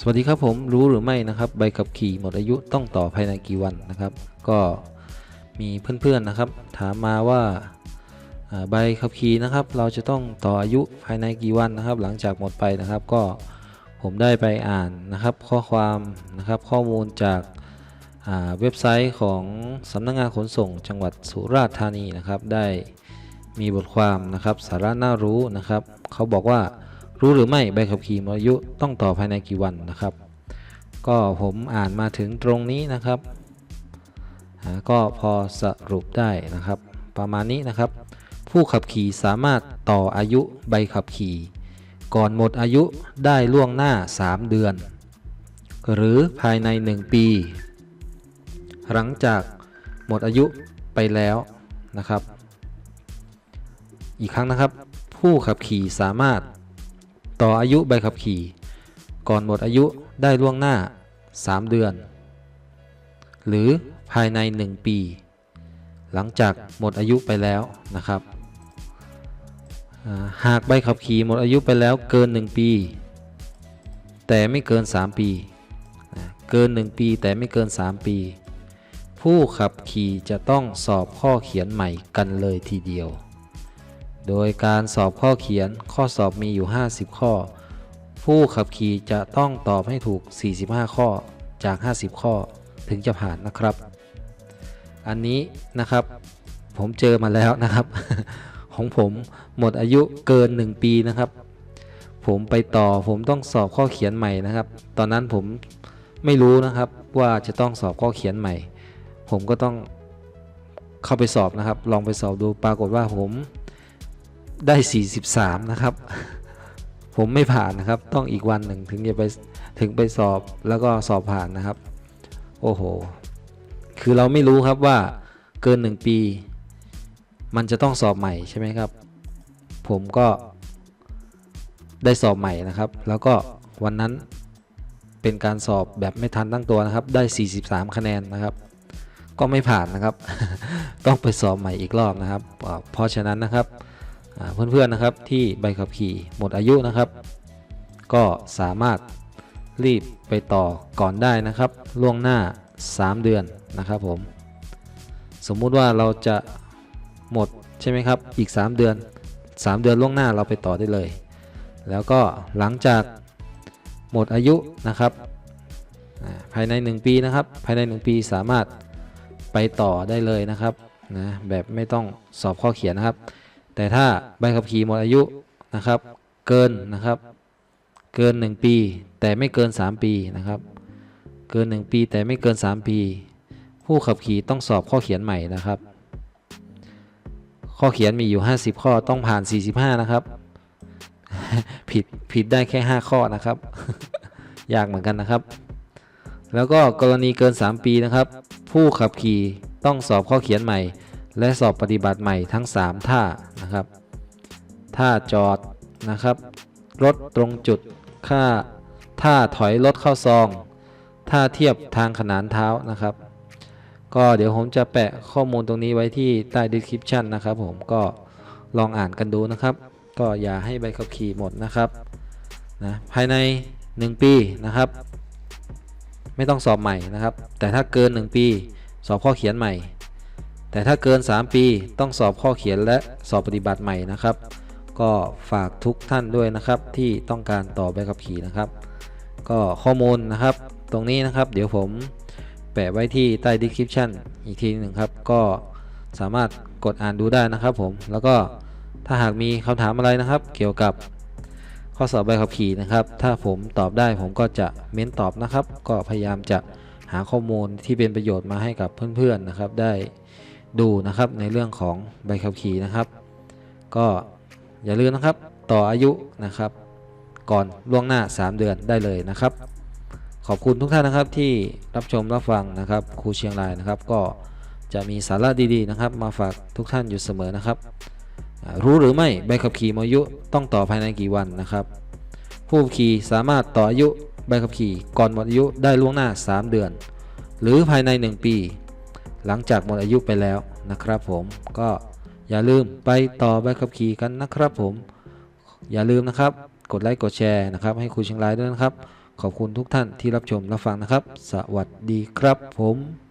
สวัสดีครับผมรู้หรือไม่นะครับใบขับขี่หมดอายุต้องต่อภายในกี่วันนะครับ ก็มีเพื่อนๆนะครับ ถามมาว่าใบขับขี่นะครับ เราจะต้องต่ออายุภายในกี่วันนะครับ หลังจากหมดไปนะครับ ก็ผมได้ไปอ่านนะครับ ข้อความนะครับข้อมูลจากาเว็บไซต์ของสำนักงานขนส่งจังหวัดสุราษฎร์ธานีนะครับ ได้มีบทความนะครับ สาระน่ารู้นะครับ เขาบอกว่า รู้หรือไม่ใบขับขี่หมดอายุต้องต่อภายในกี่วันนะครับ ก็ผมอ่านมาถึงตรงนี้นะครับก็พอสรุปได้นะครับ ประมาณนี้นะครับ ผู้ขับขี่สามารถต่ออายุใบขับขี่ ก่อนหมดอายุได้ล่วงหน้า 3 เดือน หรือภายใน 1 ปี หลังจากหมดอายุไปแล้วนะครับ อีกครั้งนะครับ ผู้ขับขี่สามารถ ต่ออายุใบขับขี่ ก่อนหมดอายุได้ล่วงหน้า 3 เดือน หรือภายใน 1 ปี หลังจากหมดอายุไปแล้วนะครับ หากใบขับขี่หมดอายุไปแล้วเกิน 1 ปี แต่ไม่เกิน 3 ปี เกิน 1 ปีแต่ไม่เกิน 3 ปี ผู้ขับขี่จะต้องสอบข้อเขียนใหม่กันเลยทีเดียว โดยการสอบข้อเขียนข้อสอบมีอยู่ 50 ข้อ ผู้ขับขี่จะต้องตอบให้ถูก 45 ข้อจาก 50 ข้อถึงจะผ่านนะครับ อันนี้นะครับผมเจอมาแล้วนะครับ ของผมหมดอายุเกิน 1 ปีนะครับ ผมไปต่อผมต้องสอบข้อเขียนใหม่นะครับ ตอนนั้นผมไม่รู้นะครับว่าจะต้องสอบข้อเขียนใหม่ ผมก็ต้องเข้าไปสอบนะครับ ลองไปสอบดูปรากฏว่าผม ได้ 43 นะครับ ผมไม่ผ่านนะครับ ต้องอีกวันหนึ่งถึงจะไปถึงไปสอบแล้วก็สอบผ่านนะครับ โอ้โห คือเราไม่รู้ครับว่าเกิน 1 ปี มันจะต้องสอบใหม่ใช่ไหมครับ ผมก็ได้สอบใหม่นะครับ แล้วก็วันนั้นเป็นการสอบแบบไม่ทันตั้งตัวนะครับ ได้ 43 คะแนนนะครับ ก็ไม่ผ่านนะครับ ต้องไปสอบใหม่อีกรอบนะครับ เพราะฉะนั้นนะครับ เพื่อนๆนะครับที่ใบขับขี่หมดอายุนะครับ ก็สามารถรีบไปต่อก่อนได้นะครับล่วงหน้า 3 เดือนนะครับผมสมมุติว่าเราจะหมดใช่ไหมครับอีก 3 เดือน 3 เดือนล่วงหน้าเราไปต่อได้เลย แล้วก็หลังจากหมดอายุนะครับภายใน 1 ปีนะครับ ภายใน 1 ปีสามารถไปต่อได้เลยนะครับนะแบบไม่ต้องสอบข้อเขียนนะครับ แต่ถ้าใบขับขี่หมดอายุนะครับ เกินนะครับ เกิน 1 ปี แต่ไม่เกิน 3 ปีนะครับ เกิน 1 ปีแต่ไม่เกิน 3 ปี ผู้ขับขี่ต้องสอบข้อเขียนใหม่นะครับ ข้อเขียนมีอยู่ 50 ข้อต้องผ่าน 45 นะครับ ผิดผิดได้แค่ 5 ข้อนะครับ ยากเหมือนกันนะครับ แล้วก็กรณีเกิน 3 ปีนะครับ ผู้ขับขี่ต้องสอบข้อเขียนใหม่ และสอบปฏิบัติใหม่ทั้ง 3 ท่านะครับ ท่าจอดนะครับ รถตรงจุด ค่า ท่าถอยรถเข้าซอง ท่าเทียบทางขนานเท้านะครับ ก็เดี๋ยวผมจะแปะข้อมูลตรงนี้ไว้ที่ใต้ description นะครับผมก็ลองอ่านกันดูนะครับ ก็อย่าให้ใบขับขี่หมดนะครับนะภายใน 1 ปีนะครับ ไม่ต้องสอบใหม่นะครับ แต่ถ้าเกิน 1 ปี สอบข้อเขียนใหม่ แต่ถ้าเกิน 3 ปีต้องสอบข้อเขียนและสอบปฏิบัติใหม่นะครับ ก็ฝากทุกท่านด้วยนะครับที่ต้องการต่อใบขับขี่นะครับ ก็ข้อมูลนะครับ ตรงนี้นะครับ เดี๋ยวผมแปะไว้ที่ใต้ description อีกทีหนึ่งครับ ก็สามารถกดอ่านดูได้นะครับผมแล้วก็ถ้าหากมีคำถามอะไรนะครับ เกี่ยวกับข้อสอบใบขับขี่นะครับ ถ้าผมตอบได้ผมก็จะเม้นตอบนะครับ ก็พยายามจะหาข้อมูลที่เป็นประโยชน์มาให้กับเพื่อนๆนะครับ ได้ ดูนะครับในเรื่องของใบขับขี่นะครับ ก็อย่าลืมนะครับต่ออายุนะครับ ก่อนล่วงหน้า 3 เดือนได้เลยนะครับ ขอบคุณทุกท่านนะครับที่รับชมรับฟังนะครับครูเชียงรายนะครับ ก็จะมีสาระดีๆนะครับ มาฝากทุกท่านอยู่เสมอนะครับ รู้หรือไม่ใบขับขี่หมดอายุต้องต่อภายในกี่วันนะครับ ผู้ขี่สามารถต่ออายุใบขับขี่ก่อนหมดอายุได้ล่วงหน้า 3 เดือน หรือภายใน 1 ปี หลังจากหมดอายุไปแล้วนะครับผมก็อย่าลืมไปต่อใบขับขี่กันนะครับผม อย่าลืมนะครับ กดไลค์กดแชร์นะครับ ให้ครูเชียงรายด้วยนะครับ ขอบคุณทุกท่านที่รับชมรับฟังนะครับ สวัสดีครับผม